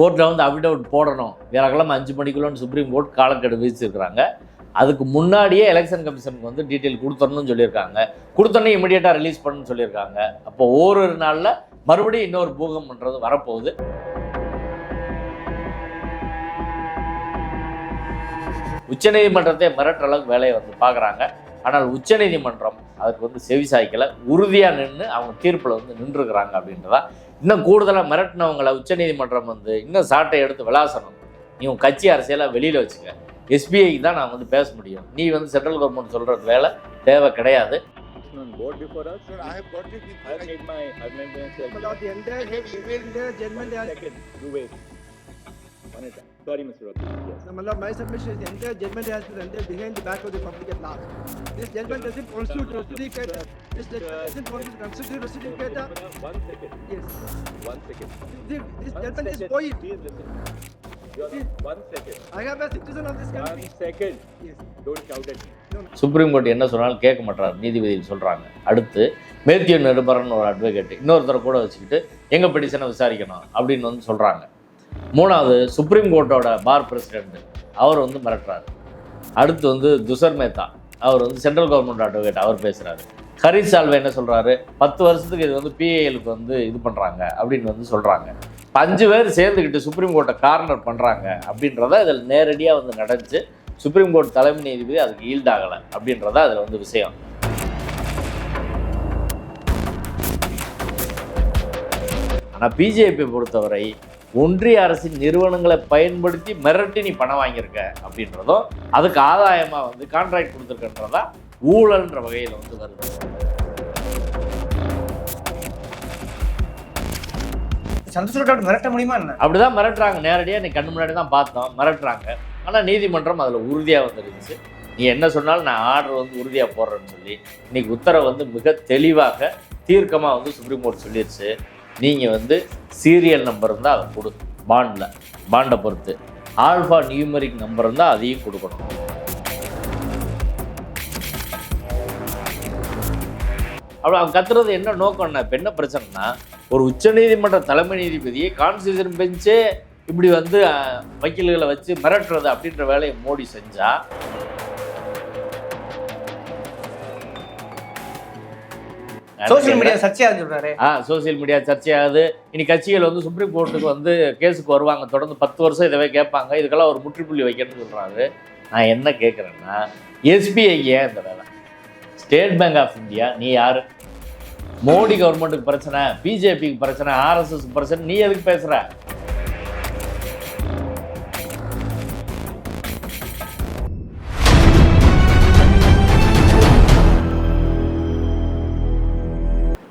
கோர்ட்டில் வந்து அஃபிடவிட் போடணும். வியாழக்கிழமை அஞ்சு மணிக்குள்ளன்னு சுப்ரீம் கோர்ட் காலக்கெடு விதிச்சிருக்கிறாங்க. அதுக்கு முன்னாடியே எலெக்ஷன் கமிஷனுக்கு வந்து டீட்டெயில் கொடுத்துடணும்னு சொல்லியிருக்காங்க. கொடுத்தோன்னே இமிடியேட்டாக ரிலீஸ் பண்ணணும்னு சொல்லியிருக்காங்க. அப்போ ஓரிரு நாளில் மறுபடியும் இன்னொரு பூகம்ன்றது வரப்போகுது. உச்சநீதிமன்றத்தை மிரட்டுற அளவுக்கு வேலையை வந்து பார்க்குறாங்க. ஆனால் உச்சநீதிமன்றம் அதுக்கு வந்து செவி சாய்க்கல. உறுதியாக நின்று அவங்க தீர்ப்பில் வந்து நின்றுருக்கிறாங்க அப்படின்றதான் இன்னும் கூடுதலாக மிரட்டினவங்களை உச்சநீதிமன்றம் வந்து இன்னும் சாட்டை எடுத்து விளாசணும் நீ உன் கட்சி அரசியலாக வெளியில் வச்சுக்க எஸ்பிஐக்கு தான் நான் வந்து பேச முடியும் நீ வந்து சென்ட்ரல் கவர்மெண்ட் சொல்கிற வேலை தேவை கிடையாது on board before us. I have got it. I have made my, I have made myself. But the entire entire judgment has Second, you wait. One at a time. Sorry, Mr. Rocky. Yes. No, my lord, my submission is the entire judgment has to render behind the back of the public at last. This judgment doesn't constitute justificate. This judgment doesn't constitute justificate. One second. Yes. One second. This, this One judgment is second. void. Please listen. You're not, one second. I am a citizen of this One country. second. Yes. Don't shout at me. No, no. Supreme court என்ன சொன்னாலும் கேட்க மாட்டார் நீதிபதிகள் சொல்கிறாங்க அடுத்து Matthew நிருபரன் ஒரு advocate இன்னொருத்தரை கூட வச்சுக்கிட்டு எங்கள் பெட்டிஷனை விசாரிக்கணும் அப்படின்னு வந்து சொல்கிறாங்க மூணாவது சுப்ரீம் கோர்ட்டோட பார் பிரசிடென்ட் அவர் வந்து மிரட்டுறாரு. அடுத்து வந்து துஷர் மேத்தா. அவர் வந்து சென்ட்ரல் கவர்மெண்ட் அட்வொகேட் அவர் பேசுகிறாரு ஹரிஷ் சால்வே என்ன சொல்கிறாரு பத்து வருஷத்துக்கு இது வந்து பிஏஎலுக்கு வந்து இது பண்ணுறாங்க அப்படின்னு வந்து சொல்கிறாங்க அஞ்சு பேர் சேர்ந்துக்கிட்டு சுப்ரீம் கோர்ட்டை கார்னர் பண்ணுறாங்க அப்படின்றத இதில் நேரடியாக வந்து நடந்துச்சு. சுப்ரீம் கோர்ட் தலைமை நீதிபதி அதுக்கு ஈல்ட் ஆகலை அப்படின்றத அதில் வந்து விஷயம். ஆனால் பிஜேபி பொறுத்தவரை ஒன்றிய அரசின் நிறுவனங்களை பயன்படுத்தி மிரட்டி நீ பணம் வாங்கியிருக்க அப்படின்றதும் அதுக்கு ஆதாயமாக வந்து கான்ட்ராக்ட் கொடுத்துருக்கன்றதா ஊழல்ன்ற வகையில் வந்து வருது. சந்திரசூட் மிரட்ட முடியுமா என்ன? அப்படிதான் மிரட்டுறாங்க. நேரடியாக நீ கண்ணு முன்னாடி தான் பார்த்தோம். மிரட்டுறாங்க. ஆனால் நீதிமன்றம் அதில் உறுதியாக வந்துருந்துச்சு நீ என்ன சொன்னாலும் நான் ஆர்டர் வந்து உறுதியாக போடுறேன்னு சொல்லி இன்னைக்கு உத்தரவு வந்து மிக தெளிவாக தீர்க்கமாக வந்து சுப்ரீம் கோர்ட் சொல்லிடுச்சு நீங்கள் வந்து சீரியல் நம்பர் இருந்தால் அதை கொடு. பாண்டில் பாண்டை பொறுத்து. ஆல்ஃபா நியூமரிக் நம்பர் இருந்தால் அதையும் கொடுக்கணும். அப்படி அவங்க கத்துறது என்ன நோக்கம்னா இப்போ என்ன பிரச்சனைனா ஒரு உச்சநீதிமன்ற தலைமை நீதிபதியை கான்ஸ்டியூஷன் பெஞ்சே இப்படி வந்து வக்கீல்களை வச்சு மிரட்டுறது அப்படின்ற வேலையை மோடி செஞ்சால் சோசியல் மீடியா சர்ச்சையா சொல்றாரு ஆ சோசியல் மீடியா சர்ச்சையாகுது. இனி கட்சிகள் வந்து சுப்ரீம் கோர்ட்டுக்கு வந்து கேஸுக்கு வருவாங்க. தொடர்ந்து பத்து வருஷம் இதவே கேட்பாங்க. இதுக்கெல்லாம் ஒரு முற்றுப்புள்ளி வைக்கணும்னு சொல்கிறாரு நான் என்ன கேட்குறேன்னா எஸ்பிஐ ஏன் இந்த வேலை? ஸ்டேட் பேங்க் ஆஃப் இந்தியா நீ யார்? மோடி கவர்மெண்ட்டுக்கு பிரச்சனை பிஜேபிக்கு பிரச்சனை ஆர்எஸ்எஸ் பிரச்சனை நீ எதுக்கு பேசுகிற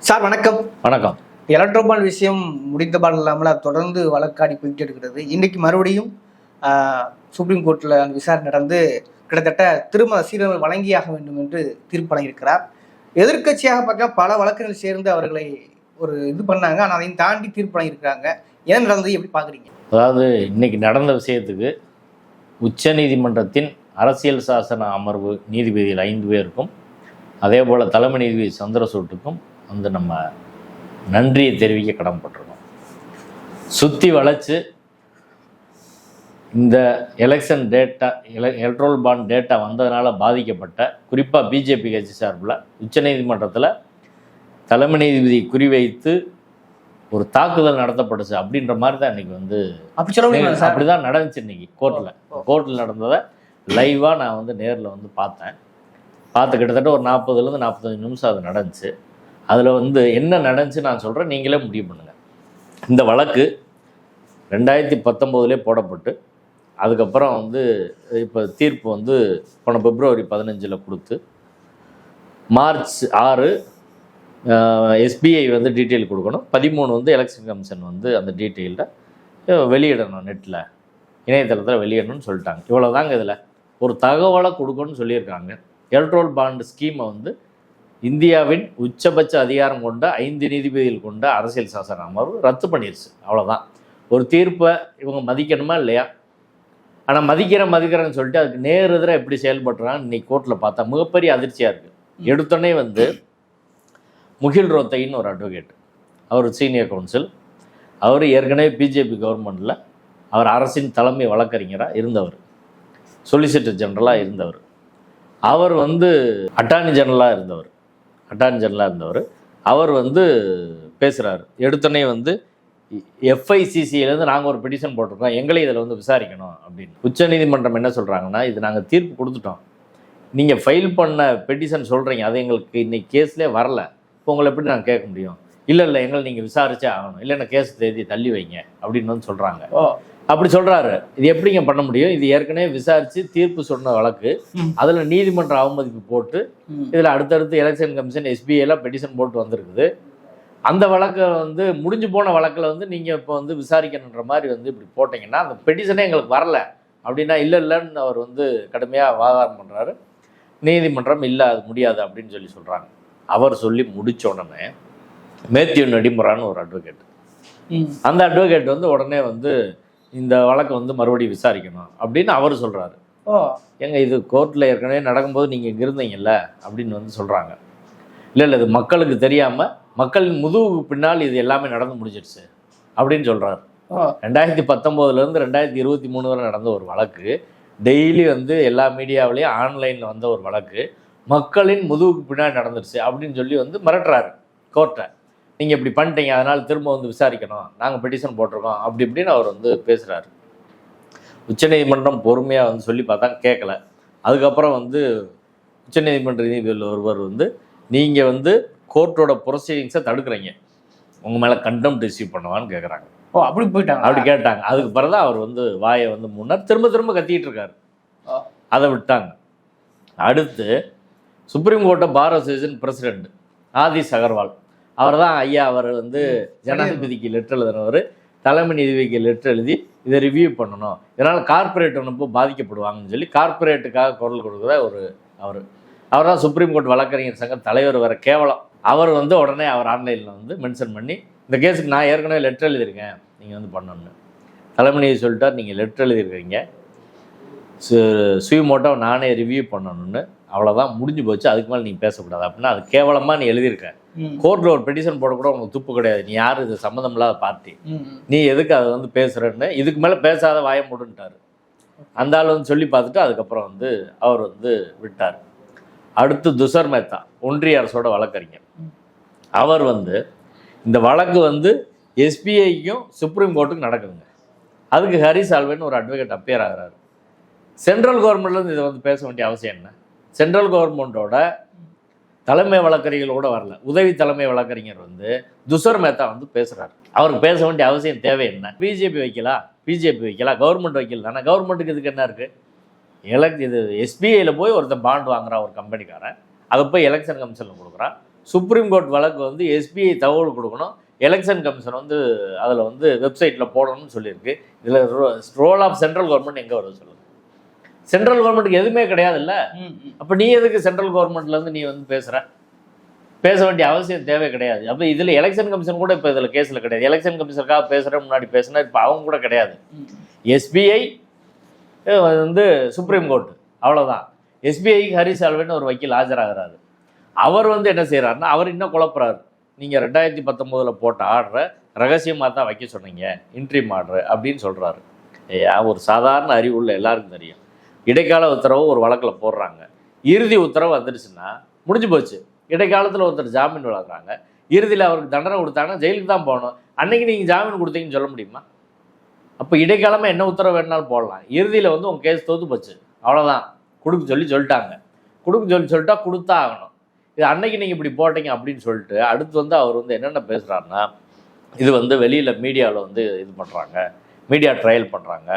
சார் வணக்கம். வணக்கம். எலக்ட்ரோபால் விஷயம் முடிந்தபாடு இல்லாமல் அது தொடர்ந்து வழக்காடி போயிட்டு இருக்கிறது. இன்னைக்கு மறுபடியும் சுப்ரீம் கோர்ட்டில் அந்த விசாரணை நடந்து கிட்டத்தட்ட திரும்ப சீரமைப்பு வழங்கியாக வேண்டும் என்று தீர்ப்பு வழங்கியிருக்கிறார் எதிர்க்கட்சியாக பார்க்க பல வழக்குகள் சேர்ந்து அவர்களை ஒரு இது பண்ணாங்க. ஆனால் அதையும் தாண்டி தீர்ப்பு வழங்கியிருக்கிறாங்க என்ன நடந்தது? எப்படி பார்க்குறீங்க? அதாவது இன்னைக்கு நடந்த விஷயத்துக்கு உச்சநீதிமன்றத்தின் அரசியல் சாசன அமர்வு நீதிபதிகள் ஐந்து பேருக்கும் அதே போல் தலைமை நீதிபதி சந்திரசூட்டுக்கும் வந்து நம்ம நன்றியை தெரிவிக்க கடமைப்பட்டிருக்கோம். சுற்றி வளைச்சு இந்த எலெக்ஷன் டேட்டா எல எலக்ட்ரல் பாண்ட் டேட்டா வந்ததுனால பாதிக்கப்பட்ட குறிப்பாக பிஜேபி கட்சி சார்பில் உச்சநீதிமன்றத்தில் தலைமை நீதிபதி குறிவைத்து ஒரு தாக்குதல் நடத்தப்பட்டுச்சு அப்படின்ற மாதிரி தான் இன்னைக்கு வந்து அப்படி சொல்ல சார்? அப்படிதான் நடந்துச்சு இன்னைக்கு கோர்ட்டில் கோர்ட்டில் நடந்ததை லைவாக நான் வந்து நேரில் வந்து பார்த்தேன். பார்த்து கிட்டத்தட்ட ஒரு நாற்பதுலேருந்து நாற்பத்தஞ்சு நிமிஷம் அது நடந்துச்சு. அதில் வந்து என்ன நடந்துச்சு நான் சொல்கிறேன் நீங்களே முடிவு பண்ணுங்கள் இந்த வழக்கு ரெண்டாயிரத்தி பத்தொம்போதுலேயே போடப்பட்டு அதுக்கப்புறம் வந்து இப்போ தீர்ப்பு வந்து போன பிப்ரவரி பதினஞ்சில் கொடுத்து மார்ச் ஆறு எஸ்பிஐ வந்து டீட்டெயில் கொடுக்கணும். பதிமூணு வந்து எலெக்ஷன் கமிஷன் வந்து அந்த டீட்டெயிலில் வெளியிடணும் நெட்டில் இணையதளத்தில் வெளியிடணும்னு சொல்லிட்டாங்க. இவ்வளோதாங்க இதில். ஒரு தகவலை கொடுக்கணும்னு சொல்லியிருக்காங்க. எலக்ட்ரோல் பாண்டு ஸ்கீமை வந்து இந்தியாவின் உச்சபட்ச அதிகாரம் கொண்ட ஐந்து நீதிபதிகள் கொண்ட அரசியல் சாசன அமர்வு ரத்து பண்ணிருச்சு. அவ்வளோதான் ஒரு தீர்ப்பை இவங்க மதிக்கணுமா இல்லையா? ஆனால் மதிக்கிறேன் மதிக்கிறேன்னு சொல்லிட்டு அதுக்கு நேர் எதிராக எப்படி செயல்படுறான்னு இன்னைக்கு கோர்ட்டில் பார்த்தா மிகப்பெரிய அதிர்ச்சியாக இருக்குது எடுத்தோடனே வந்து முகில் ரோத்தைன்னு ஒரு அட்வொகேட் அவர் சீனியர் கவுன்சில் அவர் ஏற்கனவே பிஜேபி கவர்மெண்ட்டில் அவர் அரசின் தலைமை வழக்கறிஞராக இருந்தவர். சொலிசிட்டர் ஜெனரலாக இருந்தவர். அவர் வந்து அட்டார்னி ஜெனரலாக இருந்தவர். அட்டார்னி ஜெனரலாக இருந்தவர். அவர் வந்து பேசுகிறாரு எடுத்தோடனே வந்து எஃப்ஐசிசியிலேருந்து நாங்கள் ஒரு பெட்டிஷன் போட்டிருக்கோம். எங்களை இதில் வந்து விசாரிக்கணும் அப்படின்னு. உச்சநீதிமன்றம் என்ன சொல்கிறாங்கன்னா இது நாங்கள் தீர்ப்பு கொடுத்துட்டோம். நீங்கள் ஃபைல் பண்ண பெட்டிஷன் சொல்கிறீங்க அது எங்களுக்கு இன்னைக்கு கேஸ்லேயே வரல. இப்போ உங்களை எப்படி நாங்கள் கேட்க முடியும்? இல்லை இல்லை எங்களை நீங்கள் விசாரிச்சே ஆகணும். இல்லைன்னா கேஸ் தேதி தள்ளி வைங்க அப்படின்னு வந்து சொல்கிறாங்க ஓ அப்படி சொல்கிறாரு இது எப்படிங்க பண்ண முடியும்? இது ஏற்கனவே விசாரித்து தீர்ப்பு சொன்ன வழக்கு. அதில் நீதிமன்ற அவமதிப்பு போட்டு. இதில் அடுத்தடுத்து எலெக்ஷன் கமிஷன் எஸ்பிஐலாம் பெட்டிஷன் போட்டு வந்திருக்குது. அந்த வழக்கை வந்து முடிஞ்சு போன வழக்கில் வந்து நீங்கள் இப்போ வந்து விசாரிக்கணுன்ற மாதிரி வந்து இப்படி போட்டிங்கன்னா அந்த பெட்டிஷனே எங்களுக்கு வரல. அப்படின்னா இல்லை இல்லைன்னு அவர் வந்து கடுமையாக வாதாரம் பண்ணுறாரு நீதிமன்றம் இல்லை அது முடியாது அப்படின்னு சொல்லி சொல்கிறாங்க அவர் சொல்லி முடிச்ச உடனே மேத்யூ நடிமுறான்னு ஒரு அட்வொகேட் அந்த அட்வொகேட் வந்து உடனே வந்து இந்த வழக்கை வந்து மறுபடியும் விசாரிக்கணும் அப்படின்னு அவர் சொல்கிறாரு ஓ. ஏங்க இது கோர்ட்டில் ஏற்கனவே நடக்கும்போது நீங்கள் இங்கே இருந்தீங்கல்ல அப்படின்னு வந்து சொல்கிறாங்க இல்லை இல்லை இது மக்களுக்கு தெரியாமல் மக்களின் முதுகுக்கு பின்னால் இது எல்லாமே நடந்து முடிஞ்சிடுச்சு அப்படின்னு சொல்கிறாரு ரெண்டாயிரத்தி பத்தொம்போதுலேருந்து ரெண்டாயிரத்தி இருபத்தி மூணு வரை நடந்த ஒரு வழக்கு டெய்லி வந்து எல்லா மீடியாவிலையும் ஆன்லைனில் வந்த ஒரு வழக்கு மக்களின் முதுகுக்கு பின்னாடி நடந்துருச்சு அப்படின்னு சொல்லி வந்து மிரட்டுறாரு கோர்ட்டை. நீங்கள் இப்படி பண்ணிட்டீங்க அதனால் திரும்ப வந்து விசாரிக்கணும். நாங்கள் பெட்டிஷன் போட்டிருக்கோம். அப்படி இப்படின்னு அவர் வந்து பேசுகிறாரு உச்சநீதிமன்றம் பொறுமையாக வந்து சொல்லி பார்த்தா கேட்கல அதுக்கப்புறம் வந்து உச்சநீதிமன்ற நீதிபதி ஒருவர் வந்து நீங்கள் வந்து கோர்ட்டோட ப்ரொசீடிங்ஸை தடுக்கிறீங்க. உங்கள் மேலே கண்டெம்ட் ரிசீவ் பண்ணுவான்னு கேட்குறாங்க ஓ அப்படி போயிட்டாங்க அப்படி கேட்டாங்க. அதுக்கு பிறகு தான் அவர் வந்து வாயை வந்து முன்னாடி திரும்ப திரும்ப கத்திட்டு இருக்காரு. அதை விட்டாங்க. அடுத்து சுப்ரீம் கோர்ட்டை bar association president Adish Agarwal அவர் தான் ஐயா அவர் வந்து ஜனாதிபதிக்கு லெட்டர் எழுதினவர். தலைமை நீதிபதிக்கு லெட்டர் எழுதி இதை ரிவ்யூ பண்ணணும். இதனால் கார்ப்பரேட் ரொம்ப பாதிக்கப்படுவாங்கன்னு சொல்லி கார்ப்பரேட்டுக்காக குரல் கொடுக்குற ஒரு அவர். அவர் தான் சுப்ரீம் கோர்ட் வழக்கறிஞர் சங்க தலைவர் வர கேவலம். அவர் வந்து உடனே அவர் ஆன்லைனில் வந்து மென்ஷன் பண்ணி இந்த கேஸுக்கு நான் ஏற்கனவே லெட்டர் எழுதியிருக்கேன் நீங்கள் வந்து பண்ணணும்னு. தலைமை நீதி சொல்லிட்டார் நீங்கள் லெட்டர் எழுதியிருக்கீங்க. சுயமோட்டோ நானே ரிவ்யூ பண்ணணும்னு. அவ்வளோதான் முடிஞ்சு போச்சு. அதுக்கு மேலே நீங்கள் பேசக்கூடாது. அப்படின்னா அது கேவலமாக நீ எழுதியிருக்க. கோர்ட்டில் ஒரு பெட்டிஷன் போட கூட உனக்கு துப்பு கிடையாது. நீ யார்? இது சம்மந்தம் இல்லாத பார்ட்டி. நீ எதுக்கு அதை வந்து பேசுகிறேன்னு இதுக்கு மேலே பேசாத வாய முடுன்ட்டார். அந்த ஆள் வந்து சொல்லி பார்த்துட்டு அதுக்கப்புறம் வந்து அவர் வந்து விட்டார். அடுத்து துஷர் மேத்தா ஒன்றிய அரசோட வழக்கறிஞர். அவர் வந்து இந்த வழக்கு வந்து எஸ்பிஐக்கும் சுப்ரீம் கோர்ட்டுக்கு நடக்குதுங்க. அதுக்கு ஹரிஸ் ஆல்வேன்னு ஒரு அட்வொகேட் அப்பேர் ஆகிறாரு. சென்ட்ரல் கவர்மெண்ட்லேருந்து இதை வந்து பேச வேண்டிய அவசியம் என்ன? சென்ட்ரல் கவர்மெண்ட்டோட தலைமை வழக்கறிஞர்கள் கூட வரல. உதவி தலைமை வழக்கறிஞர் வந்து துஷர் மேத்தா வந்து பேசுகிறார் அவருக்கு பேச வேண்டிய அவசியம் தேவை என்ன? பிஜேபி வைக்கலாம் பிஜேபி வைக்கலாம் கவர்மெண்ட் வைக்கல? தானே கவர்மெண்ட்டுக்கு இதுக்கு என்ன இருக்குது எலக் இது எஸ்பிஐயில் போய் ஒருத்தன் பாண்ட் வாங்குறான் ஒரு கம்பெனிக்காரன். அதை போய் எலெக்ஷன் கமிஷனில் கொடுக்குறான் சுப்ரீம் கோர்ட் வழக்கு வந்து எஸ்பிஐ தகவல் கொடுக்கணும். எலெக்ஷன் கமிஷன் வந்து அதில் வந்து வெப்சைட்டில் போடணும்னு சொல்லியிருக்கு. இதில் ரோல் ஆஃப் சென்ட்ரல் கவர்மெண்ட் எங்கே வருது சொல்லுங்கள் சென்ட்ரல் கவர்மெண்ட்டுக்கு எதுவுமே கிடையாதுல்ல? ம் ம். அப்போ நீ எதுக்கு சென்ட்ரல் கவர்மெண்ட்லேருந்து நீ வந்து பேசுகிற பேச வேண்டிய அவசியம் தேவை கிடையாது. அப்போ இதில் எலெக்ஷன் கமிஷன் கூட இப்போ இதில் கேஸில் கிடையாது. எலெக்ஷன் கமிஷனுக்காக பேசுகிற முன்னாடி பேசுனா இப்போ அவங்க கூட கிடையாது. எஸ்பிஐ வந்து சுப்ரீம் கோர்ட் அவ்வளோதான் எஸ்பிஐக்கு ஹரிஸ் ஆல்வேன்னு ஒரு வக்கீல் ஆஜராகிறாரு. அவர் வந்து என்ன செய்கிறாருன்னா அவர் இன்னும் குழப்புறாரு. நீங்கள் ரெண்டாயிரத்தி பத்தொம்போதில் போட்ட ஆர்டரை ரகசியமாக தான் வைக்க சொன்னீங்க. இன்ட்ரீம் ஆர்டர் அப்படின்னு சொல்கிறாரு ஏயா ஒரு சாதாரண அறிவு உள்ள எல்லாருக்கும் தெரியும். இடைக்கால உத்தரவு ஒரு வழக்கில் போடுறாங்க. இறுதி உத்தரவு வந்துடுச்சுன்னா முடிஞ்சு போச்சு. இடைக்காலத்தில் ஒருத்தர் ஜாமீன் வழங்குறாங்க. இறுதியில் அவருக்கு தண்டனை கொடுத்தாங்கன்னா ஜெயிலுக்கு தான் போகணும். அன்னைக்கு நீங்கள் ஜாமீன் கொடுத்தீங்கன்னு சொல்ல முடியுமா? அப்போ இடைக்காலமாக என்ன உத்தரவு வேணாலும் போடலாம். இறுதியில் வந்து உங்கள் கேஸ் தோத்து போச்சு. அவ்வளோதான் கொடுக்க சொல்லி சொல்லிட்டாங்க. கொடுக்க சொல்லி சொல்லிட்டா கொடுத்தா ஆகணும். இது அன்னைக்கு நீங்கள் இப்படி போட்டீங்க அப்படின்னு சொல்லிட்டு அடுத்து வந்து அவர் வந்து என்னென்ன பேசுகிறாருன்னா இது வந்து வெளியில் மீடியாவில் வந்து இது பண்ணுறாங்க மீடியா ட்ரையல் பண்ணுறாங்க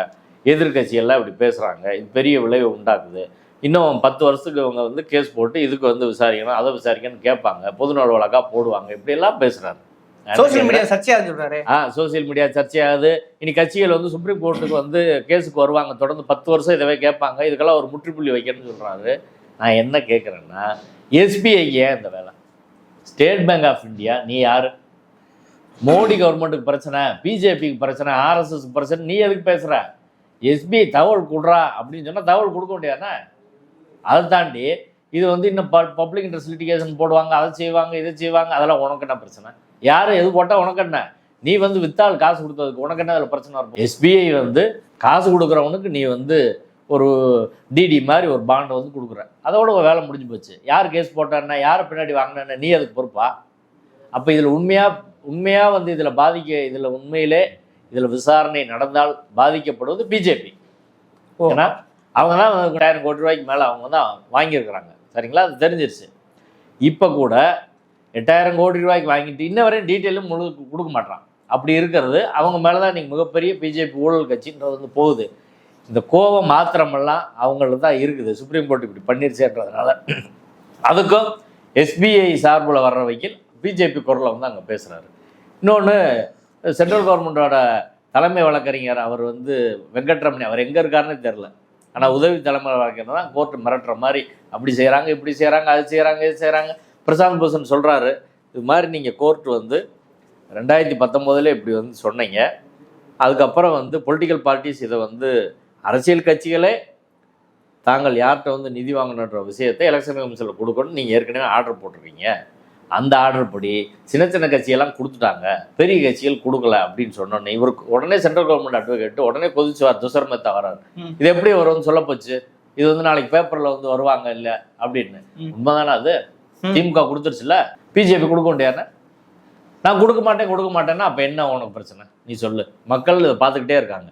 எதிர்க்கட்சி எல்லாம் இப்படி பேசுகிறாங்க இது பெரிய விளைவை உண்டாக்குது. இன்னும் பத்து வருஷத்துக்கு இவங்க வந்து கேஸ் போட்டு இதுக்கு வந்து விசாரிக்கணும் அதை விசாரிக்கணும்னு கேட்பாங்க. பொதுநல வழக்காக போடுவாங்க. இப்படியெல்லாம் பேசுகிறாரு சோசியல் மீடியா சர்ச்சையா சொல்றாரு. ஆ சோசியல் மீடியா சர்ச்சையாகுது. இனி கட்சிகள் வந்து சுப்ரீம் கோர்ட்டுக்கு வந்து கேஸுக்கு வருவாங்க. தொடர்ந்து பத்து வருஷம் இதவே கேட்பாங்க. இதுக்கெல்லாம் ஒரு முற்றுப்புள்ளி வைக்கணும்னு சொல்கிறாரு நான் என்ன கேட்குறேன்னா எஸ்பிஐ ஏன் இந்த வேலை? ஸ்டேட் பேங்க் ஆஃப் இந்தியா நீ யார்? மோடி கவர்மெண்ட்டுக்கு பிரச்சனை பிஜேபிக்கு பிரச்சனை ஆர்எஸ்எஸ் பிரச்சனை நீ எதுக்கு பேசுகிற எஸ்பிஐ தகவல் கொடுறா அப்படின்னு சொன்னால் தகவல் கொடுக்க முடியாதுண்ணே அதை தாண்டி இது வந்து இன்னும் ப பப்ளிக் இன்ட்ரெஸ்ட் லிட்டிகேஷன் போடுவாங்க அதை செய்வாங்க இதை செய்வாங்க அதெல்லாம் உனக்கு என்ன பிரச்சனை? யார் எது போட்டால் உனக்கு என்ன? நீ வந்து வித்தால் காசு கொடுத்ததுக்கு உனக்கு என்ன அதில் பிரச்சனை இருக்கும் எஸ்பிஐ வந்து காசு கொடுக்குறவனுக்கு நீ வந்து ஒரு டிடி மாதிரி ஒரு பாண்டை வந்து கொடுக்குற. அதோட வேலை முடிஞ்சு போச்சு. யார் கேஸ் போட்டான்னா யார் பின்னாடி வாங்கினா நீ அதுக்கு பொறுப்பா? அப்போ இதில் உண்மையாக உண்மையாக வந்து இதில் பாதிக்க இதில் உண்மையிலே இதில் விசாரணை நடந்தால் பாதிக்கப்படுவது பிஜேபி. ஏன்னா அவங்க தான் ரெண்டாயிரம் கோடி ரூபாய்க்கு மேலே அவங்க தான் வாங்கியிருக்கிறாங்க. சரிங்களா? அது தெரிஞ்சிருச்சு. இப்போ கூட எட்டாயிரம் கோடி ரூபாய்க்கு வாங்கிட்டு இன்ன வரையும் டீட்டெயிலும் முழு கொடுக்க மாட்டான் அப்படி இருக்கிறது அவங்க மேலே தான் இன்றைக்கி மிகப்பெரிய பிஜேபி ஊழல் கட்சின்றது வந்து போகுது. இந்த கோபம் மாத்திரமெல்லாம் அவங்களுக்கு தான் இருக்குது. சுப்ரீம் கோர்ட் இப்படி பண்ணிருச்சேன்றதுனால. அதுக்கும் எஸ்பிஐ சார்பில் வர்ற வைக்கில் பிஜேபி குரலை வந்து அங்கே பேசுகிறாரு இன்னொன்று சென்ட்ரல் கவர்மெண்ட்டோட தலைமை வழக்கறிஞர் அவர் வந்து வெங்கட்ரமணி. அவர் எங்கே இருக்காருன்னு தெரில ஆனால் உதவி தலைமை வழக்கறிஞர் தான் கோர்ட்டு மிரட்டுற மாதிரி. அப்படி செய்கிறாங்க இப்படி செய்கிறாங்க அது செய்கிறாங்க இது செய்கிறாங்க பிரசாந்த் பூஷன் சொல்கிறாரு இது மாதிரி நீங்கள் கோர்ட் வந்து ரெண்டாயிரத்தி பத்தொம்போதில் இப்படி வந்து சொன்னீங்க. அதுக்கப்புறம் வந்து பொலிட்டிக்கல் பார்ட்டிஸ் இதை வந்து அரசியல் கட்சிகளே தாங்கள் யார்கிட்ட வந்து நிதி வாங்கணுன்ற விஷயத்தை எலெக்ஷன் கமிஷனில் கொடுக்கணும்னு நீங்கள் ஏற்கனவே ஆர்டர் போட்டிருக்கீங்க. அந்த ஆர்டர் படி சின்ன சின்ன கட்சியெல்லாம் கொடுத்துட்டாங்க. பெரிய கட்சிகள் கொடுக்கல அப்படின்னு சொன்னோன்னே இவருக்கு உடனே சென்ட்ரல் கவர்மெண்ட் அட்வொகேட் உடனே கொதிச்சுவார் துஷர் மேத்தா வராரு. இது எப்படி வரும்னு சொல்ல போச்சு இது வந்து நாளைக்கு பேப்பரில் வந்து வருவாங்க இல்லை? அப்படின்னு. உண்மைதானே அது. திமுக கொடுத்துருச்சுல? பிஜேபி கொடுக்க முடியாதுன்னு நான் கொடுக்க மாட்டேன் கொடுக்க மாட்டேன்னா அப்போ என்ன உனக்கு பிரச்சனை? நீ சொல்லு. மக்கள் இதை பார்த்துக்கிட்டே இருக்காங்க.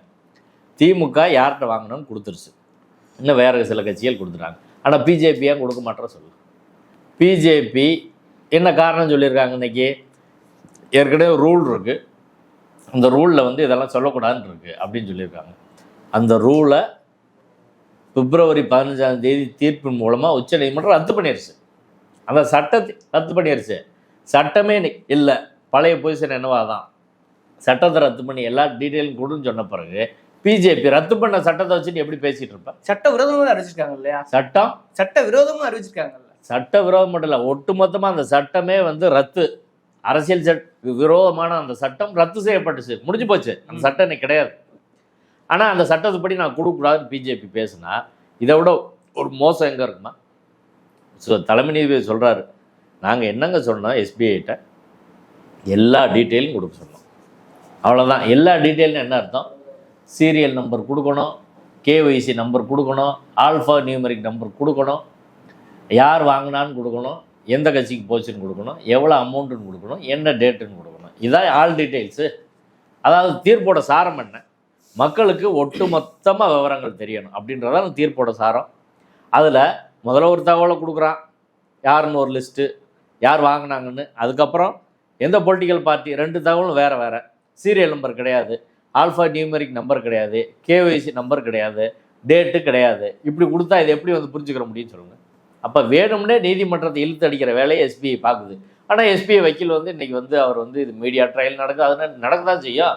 திமுக யார்கிட்ட வாங்கணும்னு கொடுத்துருச்சு. இன்னும் வேறு சில கட்சிகள் கொடுத்துட்டாங்க. ஆனால் பிஜேபி ஏன் கொடுக்க மாட்டேற சொல்லு. பிஜேபி என்ன காரணம் சொல்லியிருக்காங்க இன்னைக்கு? ஏற்கனவே ரூல் இருக்குது அந்த ரூலில் வந்து இதெல்லாம் சொல்லக்கூடாதுன்னு இருக்கு அப்படின்னு சொல்லியிருக்காங்க. அந்த ரூலை பிப்ரவரி பதினஞ்சாம் தேதி தீர்ப்பின் மூலமாக உச்சநீதிமன்றம் ரத்து பண்ணிருச்சு. அந்த சட்டத்தை ரத்து பண்ணிருச்சு. சட்டமே இல்லை. பழைய பொசிஷன் என்னவா தான் சட்டத்தை ரத்து பண்ணி எல்லா டீட்டெயிலும் கொடுன்னு சொன்ன பிறகு பிஜேபி ரத்து பண்ண சட்டத்தை வச்சுட்டு எப்படி பேசிட்டு இருப்ப? சட்ட விரோதமும் அறிவிச்சிருக்காங்க இல்லையா? சட்டம்? சட்ட விரோதமும் அறிவிச்சிருக்காங்கல்ல. சட்ட விரோதம் மட்டும் இல்லை ஒட்டுமொத்தமாக அந்த சட்டமே வந்து ரத்து. அரசியல் சட் விரோதமான அந்த சட்டம் ரத்து செய்யப்பட்டுச்சு. முடிஞ்சு போச்சு. அந்த சட்டம் இன்னைக்கு கிடையாது. ஆனால் அந்த சட்டத்துப்படி நான் கொடுக்கக்கூடாதுன்னு பிஜேபி பேசுனா இதை விட ஒரு மோசம் எங்கே இருக்குமா ஸோ தலைமை நீதிபதி சொல்கிறாரு நாங்கள் என்னங்க சொன்னோம் எஸ்பிஐட்ட எல்லா டீட்டெயிலும் கொடுக்க சொன்னோம். அவ்வளோதான் எல்லா டீட்டெயிலும் என்ன அர்த்தம்? சீரியல் நம்பர் கொடுக்கணும் கேஒய்சி நம்பர் கொடுக்கணும் ஆல்ஃபா நியூமரிக் நம்பர் கொடுக்கணும் யார் வாங்கினான்னு கொடுக்கணும் எந்த கட்சிக்கு போச்சுன்னு கொடுக்கணும் எவ்வளோ அமௌண்ட்டுன்னு கொடுக்கணும் என்ன டேட்டுன்னு கொடுக்கணும். இதான் ஆல் டீட்டெயில்ஸு அதாவது தீர்ப்போட சாரம் என்ன? மக்களுக்கு ஒட்டுமொத்தமாக விவரங்கள் தெரியணும். அப்படின்றதான் அந்த தீர்ப்போட சாரம். அதில் முதல்ல ஒரு தகவலை கொடுக்குறான். யாருன்னு ஒரு லிஸ்ட்டு யார் வாங்கினாங்கன்னு. அதுக்கப்புறம் எந்த பொலிட்டிக்கல் பார்ட்டி ரெண்டு தகவலும் வேறு வேறு. சீரியல் நம்பர் கிடையாது. ஆல்ஃபா நியூமரிக் நம்பர் கிடையாது. கேஒய்சி நம்பர் கிடையாது. டேட்டு கிடையாது. இப்படி கொடுத்தா இதை எப்படி வந்து புரிஞ்சுக்கிற முடியும்னு சொல்லுங்கள் அப்போ வேணும்னே நீதிமன்றத்தை இழுத்து அடிக்கிற வேலையை எஸ்பிஐ பார்க்குது. ஆனால் எஸ்பிஐ வக்கீல் வந்து இன்னைக்கு வந்து அவர் வந்து இது மீடியா ட்ரையல் நடக்கும் அதனால் நடக்க தான் செய்யும்.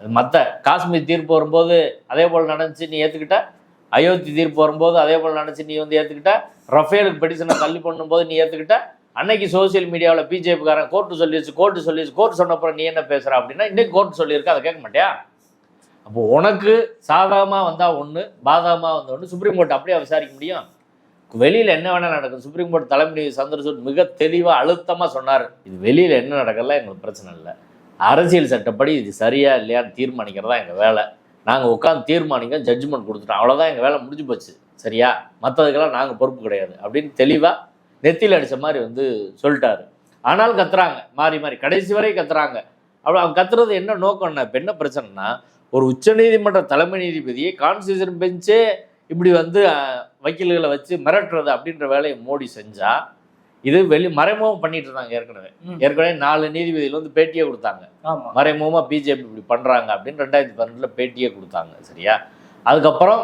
மற்ற காஷ்மீர் தீர்ப்பு வரும்போது அதே போல் நடந்துச்சு நீ ஏற்றுக்கிட்ட அயோத்தி தீர்ப்பு வரும்போது அதே போல் நடந்துச்சு நீ வந்து ஏற்றுக்கிட்ட ரஃபேலுக்கு பெடிஷனை தள்ளி பண்ணும்போது நீ ஏற்றுக்கிட்ட அன்னைக்கு சோஷியல் மீடியாவில் பிஜேபிக்காரன் கோர்ட்டு சொல்லிடுச்சு கோர்ட்டு சொல்லிடுச்சு கோர்ட் சொன்னப்புறம் நீ என்ன பேசுகிற அப்படின்னா இன்னைக்கு கோர்ட்டு சொல்லியிருக்க அதை கேட்க மாட்டியா? அப்போ உனக்கு சாதகமாக வந்தால் ஒன்று பாதகமாக வந்த ஒன்று சுப்ரீம் கோர்ட் அப்படியே விசாரிக்க முடியும். வெளியில் என்ன வேணால் நடக்கும். சுப்ரீம் கோர்ட் தலைமை சந்திரசூட் மிக தெளிவாக அழுத்தமாக சொன்னார். இது வெளியில் என்ன நடக்கலாம் எங்களுக்கு பிரச்சனை இல்லை. அரசியல் சட்டப்படி இது சரியா இல்லையான்னு தீர்மானிக்கிறதா எங்கள் வேலை. நாங்கள் உட்காந்து தீர்மானிக்க ஜட்ஜ்மெண்ட் கொடுத்துட்டோம். அவ்வளோதான் எங்கள் வேலை முடிஞ்சு போச்சு. சரியா? மற்றதுக்கெல்லாம் நாங்கள் பொறுப்பு கிடையாது. அப்படின்னு தெளிவாக நெத்தியில் அடித்த மாதிரி வந்து சொல்லிட்டாரு. ஆனால் கத்துறாங்க. மாறி மாறி. கடைசி வரை கத்துறாங்க. அவ்வளோ அவங்க கத்துறது என்ன நோக்கம்னா இப்போ என்ன பிரச்சனைனா ஒரு உச்சநீதிமன்ற தலைமை நீதிபதியை கான்ஸ்டியூஷன் பெஞ்சே இப்படி வந்து வக்கீல்களை வச்சு மிரட்டுறது அப்படின்ற வேலையை மோடி செஞ்சா இது வெளி மறைமுகம் பண்ணிட்டு இருந்தாங்க ஏற்கனவே. ஏற்கனவே நாலு நீதிபதிகள் வந்து பேட்டியே கொடுத்தாங்க. மறைமுகமாக பிஜேபி இப்படி பண்ணுறாங்க அப்படின்னு ரெண்டாயிரத்தி பன்னெண்டில் பேட்டியே கொடுத்தாங்க சரியா? அதுக்கப்புறம்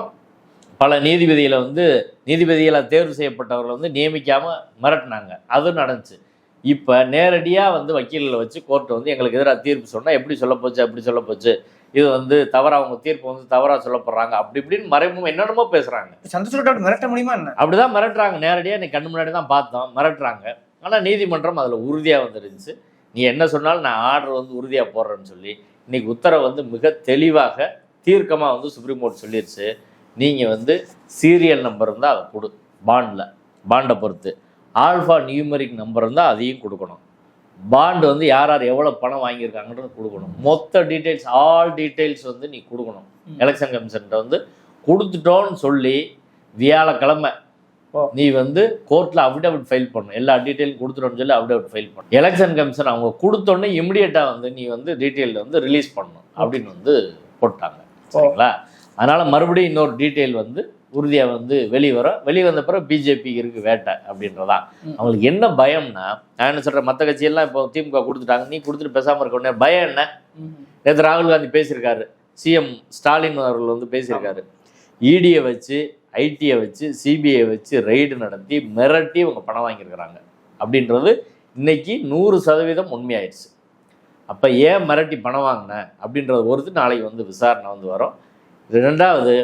பல நீதிபதிகளை வந்து நீதிபதிகளை தேர்வு செய்யப்பட்டவர்களை வந்து நியமிக்காம மிரட்டினாங்க. அதுவும் நடந்துச்சு. இப்போ நேரடியாக வந்து வக்கீல்களை வச்சு கோர்ட் வந்து எங்களுக்கு எதிராக தீர்ப்பு சொன்னால் எப்படி சொல்ல போச்சு அப்படி சொல்ல போச்சு? இது வந்து தவறாக அவங்க தீர்ப்பு வந்து தவறாக சொல்லப்படுறாங்க. அப்படி இப்படின்னு மறைமுகம் என்னென்னமோ பேசுகிறாங்க சந்திரசூட் மிரட்ட முடியுமா என்ன? அப்படிதான் மிரட்டுறாங்க. நேரடியாக நீ கண்ணு முன்னாடி தான் பார்த்தோம் மிரட்டுறாங்க. ஆனால் நீதிமன்றம் அதில் உறுதியாக வந்துருந்துச்சு. நீ என்ன சொன்னாலும் நான் ஆர்டர் வந்து உறுதியாக போடுறேன்னு சொல்லி இன்னைக்கு உத்தரவு வந்து மிக தெளிவாக தீர்க்கமாக வந்து சுப்ரீம் கோர்ட் சொல்லிருச்சு. நீங்கள் வந்து சீரியல் நம்பர் இருந்தால் அதை கொடு. பாண்டில். பாண்டை பொறுத்து. ஆல்ஃபா நியூமரிக் நம்பர் இருந்தால் அதையும் கொடுக்கணும். பாண்டு வந்து யார் யார் எவ்வளோ பணம் வாங்கியிருக்காங்கன்றது கொடுக்கணும். மொத்த டீட்டெயில்ஸ் ஆல் டீட்டெயில்ஸ் வந்து நீ கொடுக்கணும். எலெக்ஷன் கமிஷன்கிட்ட வந்து கொடுத்துட்டோன்னு சொல்லி வியாழக்கிழமை. நீ வந்து கோர்ட்டில் அஃபிடவிட் ஃபைல் பண்ணணும். எல்லா டீட்டெயிலும் கொடுத்துட்டோன்னு சொல்லி அஃபிடவிட் ஃபைல் பண்ணணும். எலெக்ஷன் கமிஷன் அவங்க கொடுத்தோன்னே இமிடியேட்டாக வந்து நீ வந்து டீட்டெயில் வந்து ரிலீஸ் பண்ணணும் அப்படின்னு வந்து போட்டாங்க. சரிங்களா? அதனால் மறுபடியும் இன்னொரு டீட்டெயில் வந்து உறுதியாக வந்து வெளிவரும் வெளியே வந்த பிறகு பிஜேபி இருக்கு வேட்டை அப்படின்றதா. ம். அவங்களுக்கு என்ன பயம்னா நான் என்ன சொல்கிறேன் மற்ற கட்சியெல்லாம் இப்போ திமுக கொடுத்துட்டாங்க நீ கொடுத்துட்டு பேசாமல் இருக்க பயம் என்ன? நேற்று ராகுல் காந்தி பேசியிருக்காரு. சிஎம் ஸ்டாலின் அவர்கள் வந்து பேசியிருக்காரு. இடியை வச்சு ஐடியை வச்சு சிபிஐ வச்சு ரெய்டு நடத்தி மிரட்டி இவங்க பணம் வாங்கியிருக்கிறாங்க. அப்படின்றது இன்னைக்கு நூறு சதவீதம் உண்மையாயிடுச்சு. அப்போ ஏன் மிரட்டி பணம் வாங்கினேன் அப்படின்றது பொறுத்து நாளைக்கு வந்து விசாரணை வந்து வரும். ரெண்டாவது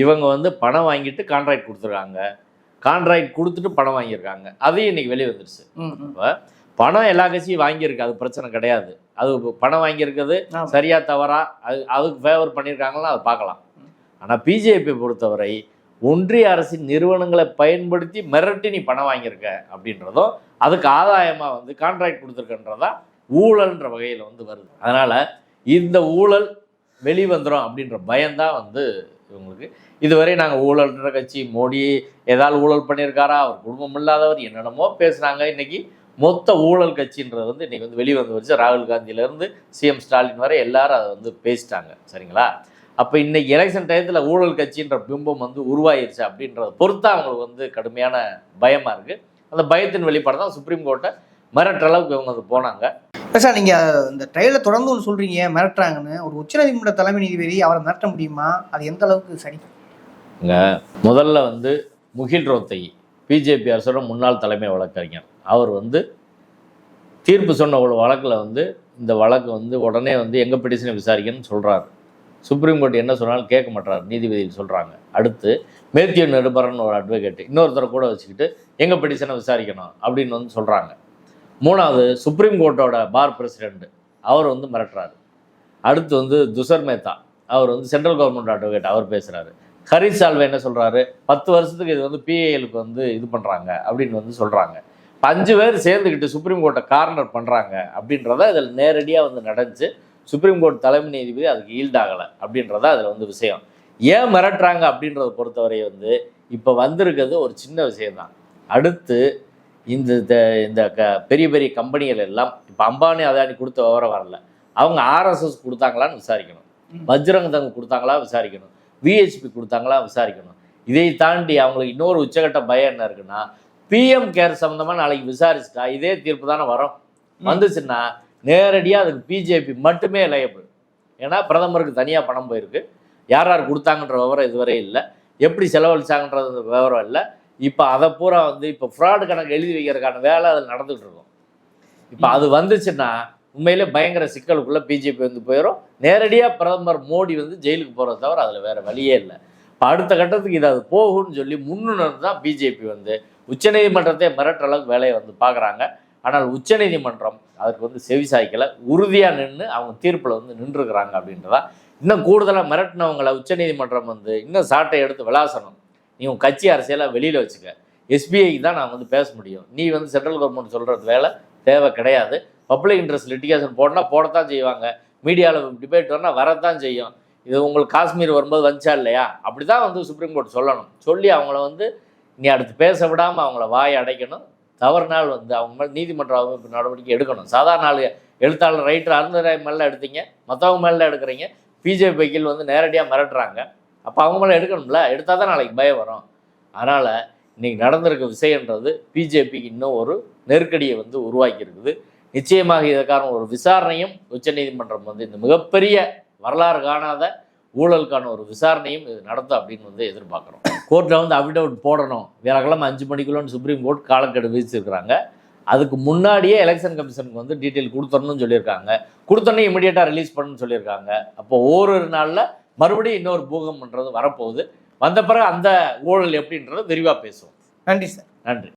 இவங்க வந்து பணம் வாங்கிட்டு கான்ட்ராக்ட் கொடுத்துருக்காங்க. கான்ட்ராக்ட் கொடுத்துட்டு பணம் வாங்கியிருக்காங்க. அதையும் இன்னைக்கு வெளியே வந்துருச்சு. பணம் எல்லா கட்சியும் வாங்கியிருக்கு. அது பிரச்சனை கிடையாது. அது பணம் வாங்கியிருக்கிறது. சரியா தவறா அது அதுக்கு ஃபேவர் பண்ணியிருக்காங்களா அதை பார்க்கலாம். ஆனால் பிஜேபி பொறுத்தவரை ஒன்றிய அரசின் நிறுவனங்களை பயன்படுத்தி மிரட்டி நீ பணம் வாங்கியிருக்க அப்படின்றதும் அதுக்கு ஆதாயமாக வந்து கான்ட்ராக்ட் கொடுத்துருக்கன்றதா ஊழல்ன்ற வகையில் வந்து வருது. அதனால் இந்த ஊழல் வெளிவந்துடும் அப்படின்ற பயம்தான் வந்து இவங்களுக்கு. இதுவரை நாங்கள் ஊழல்ன்ற கட்சி மோடி ஏதாவது ஊழல் பண்ணியிருக்காரா? அவர் குடும்பம் இல்லாதவர் என்னென்னமோ பேசுனாங்க இன்னைக்கு மொத்த ஊழல் கட்சின்றது வந்து இன்னைக்கு வந்து வெளியே வந்து வச்சு ராகுல் காந்தியிலேருந்து சிஎம் ஸ்டாலின் வரை எல்லாரும் அதை வந்து பேசிட்டாங்க. சரிங்களா? அப்போ இன்னைக்கு எலெக்ஷன் டயத்தில் ஊழல் கட்சின்ற பிம்பம் வந்து உருவாயிருச்சு அப்படின்றத பொறுத்து அவங்களுக்கு வந்து கடுமையான பயமாக இருக்குது அந்த பயத்தின் வெளிப்பாடு தான் சுப்ரீம் கோர்ட்டை மிரட்டளவுக்கு இவங்க வந்து போனாங்க. சார் நீங்க இந்த ட்ரையல தொடர்ந்து ஒன்று சொல்றீங்க மிரட்டுறாங்கன்னு. ஒரு உச்சநீதிமன்ற தலைமை நீதிபதி அவரை மிரட்ட முடியுமா? அது எந்த அளவுக்கு சரி? முதல்ல வந்து முகில் ரோத்தை பிஜேபி அரசோட முன்னாள் தலைமை வழக்கறிஞர். அவர் வந்து தீர்ப்பு சொன்ன ஒரு வழக்கில் வந்து இந்த வழக்கு வந்து உடனே வந்து எங்கள் பெட்டிஷனை விசாரிக்கணும்னு சொல்கிறாரு சுப்ரீம் கோர்ட் என்ன சொன்னாலும் கேட்க மாட்டார் நீதிபதியில் சொல்கிறாங்க அடுத்து மேத்யூ நெடுபரன் ஒரு அட்வொகேட் இன்னொருத்தரை கூட வச்சுக்கிட்டு எங்கள் பெட்டிஷனை விசாரிக்கணும் அப்படின்னு வந்து சொல்கிறாங்க மூணாவது சுப்ரீம் கோர்ட்டோட பார் பிரசிடெண்ட் அவர் வந்து மிரட்டுறாரு. அடுத்து வந்து துஷர் மேத்தா. அவர் வந்து சென்ட்ரல் கவர்மெண்ட் அட்வொகேட் அவர் பேசுகிறாரு ஹரிஷ் சால்வே என்ன சொல்கிறாரு பத்து வருஷத்துக்கு இது வந்து பிஏஎலுக்கு வந்து இது பண்ணுறாங்க அப்படின்னு வந்து சொல்கிறாங்க இப்போ அஞ்சு பேர் சேர்ந்துக்கிட்டு சுப்ரீம் கோர்ட்டை கார்னர் பண்ணுறாங்க அப்படின்றத இதில் நேரடியாக வந்து நடந்துச்சு. சுப்ரீம் கோர்ட் தலைமை நீதிபதி அதுக்கு ஈல்டாகலை அப்படின்றத அதில் வந்து விஷயம். ஏன் மிரட்டுறாங்க அப்படின்றத பொறுத்தவரை வந்து இப்போ வந்திருக்கிறது ஒரு சின்ன விஷயம்தான். அடுத்து இந்த இந்த க பெரிய பெரிய கம்பெனிகள் எல்லாம் இப்போ அம்பானி அதானி கொடுத்த விவரம் வரல. அவங்க ஆர்எஸ்எஸ் கொடுத்தாங்களான்னு விசாரிக்கணும். தங் கொடுத்தாங்களா விசாரிக்கணும். விஹெச்பி கொடுத்தாங்களா விசாரிக்கணும். இதை தாண்டி அவங்களுக்கு இன்னொரு உச்சகட்ட பயம் என்ன இருக்குன்னா பிஎம் கேர் சம்மந்தமாக நாளைக்கு விசாரிச்சுட்டா இதே தீர்ப்பு தானே வரும். வந்துச்சுன்னா நேரடியாக அதுக்கு பிஜேபி மட்டுமே லையபிள் ஏன்னா பிரதமருக்கு தனியாக பணம் போயிருக்கு. யார் யார் கொடுத்தாங்கன்ற விவரம் இதுவரை இல்லை. எப்படி செலவழிச்சாங்கன்றது விவரம் இல்லை. இப்போ அதை பூரா வந்து இப்போ ஃப்ராடு கணக்கு எழுதி வைக்கிறதுக்கான வேலை அதில் நடந்துகிட்டு இருக்கும். இப்போ அது வந்துச்சுன்னா உண்மையிலே பயங்கர சிக்கலுக்குள்ளே பிஜேபி வந்து போயிடும் நேரடியாக பிரதமர் மோடி வந்து ஜெயிலுக்கு போகிறத தவிர அதில் வேறு வழியே இல்லை. இப்போ அடுத்த கட்டத்துக்கு இது அது போகும்னு சொல்லி முன்னுணர்ந்து தான் பிஜேபி வந்து உச்சநீதிமன்றத்தை மிரட்டுற அளவுக்கு வேலையை வந்து பார்க்குறாங்க ஆனால் உச்சநீதிமன்றம் அதற்கு வந்து செவி சாய்க்கலை. உறுதியாக நின்று அவங்க தீர்ப்பில் வந்து நின்றுருக்கிறாங்க அப்படின்றதான் இன்னும் கூடுதலாக மிரட்டினவங்களை உச்சநீதிமன்றம் வந்து இன்னும் சாட்டை எடுத்து விளாசணும். நீ உன் கட்சி அரசியலாக வெளியில் வச்சுக்க. எஸ்பிஐக்கு தான் நான் வந்து பேச முடியும். நீ வந்து சென்ட்ரல் கவர்மெண்ட் சொல்கிறது வேலை தேவை கிடையாது. பப்ளிக் இன்ட்ரெஸ்ட் லிட்டிகேஷன் போடனா போடத்தான் செய்வாங்க. மீடியாவில் டிபேட் வரனா வரத்தான் செய்யும். இது உங்களுக்கு காஷ்மீர் வரும்போது வந்துச்சா இல்லையா? அப்படி தான் வந்து சுப்ரீம் கோர்ட் சொல்லணும். சொல்லி அவங்கள வந்து நீ அடுத்து பேச விடாமல் அவங்கள வாயை அடைக்கணும். தவறுநாள் வந்து அவங்க மேலே நீதிமன்ற அமைப்பு நடவடிக்கை எடுக்கணும். சாதாரண ஆள் எழுத்தாளர் ரைட்டர் அருந்தராய் மேலே எடுத்தீங்க. மற்றவங்க மேலே எடுக்கிறீங்க. பிஜேபி வக்கீல் வந்து நேரடியாக மிரட்டுறாங்க. அப்போ அவங்க மேலே எடுக்கணும்ல? எடுத்தால் தான் நாளைக்கு பயம் வரும். அதனால் இன்னைக்கு நடந்திருக்க விஷயன்றது பிஜேபிக்கு இன்னும் ஒரு நெருக்கடியை வந்து உருவாக்கியிருக்குது. நிச்சயமாக இதற்கான ஒரு விசாரணையும் உச்சநீதிமன்றம் வந்து இந்த மிகப்பெரிய வரலாறு காணாத ஊழலுக்கான ஒரு விசாரணையும் இது நடத்தும் அப்படின்னு வந்து எதிர்பார்க்குறோம். கோர்ட்டில் வந்து அஃபிடவிட் போடணும். வியாழக்கிழமை அஞ்சு மணிக்குள்ளன்னு சுப்ரீம் கோர்ட் காலக்கெடு விதிச்சிருக்கிறாங்க. அதுக்கு முன்னாடியே எலெக்ஷன் கமிஷனுக்கு வந்து டீட்டெயில் கொடுத்துடணும்னு சொல்லியிருக்காங்க. கொடுத்தோன்னே இமீடியட்டாக ரிலீஸ் பண்ணணும்னு சொல்லியிருக்காங்க. அப்போ ஓரிரு நாளில் மறுபடியும் இன்னொரு பூகம்ன்றது வரப்போகுது. வந்த பிறகு அந்த ஊழல் எப்படின்றத விரிவாக பேசுவோம். நன்றி சார். நன்றி.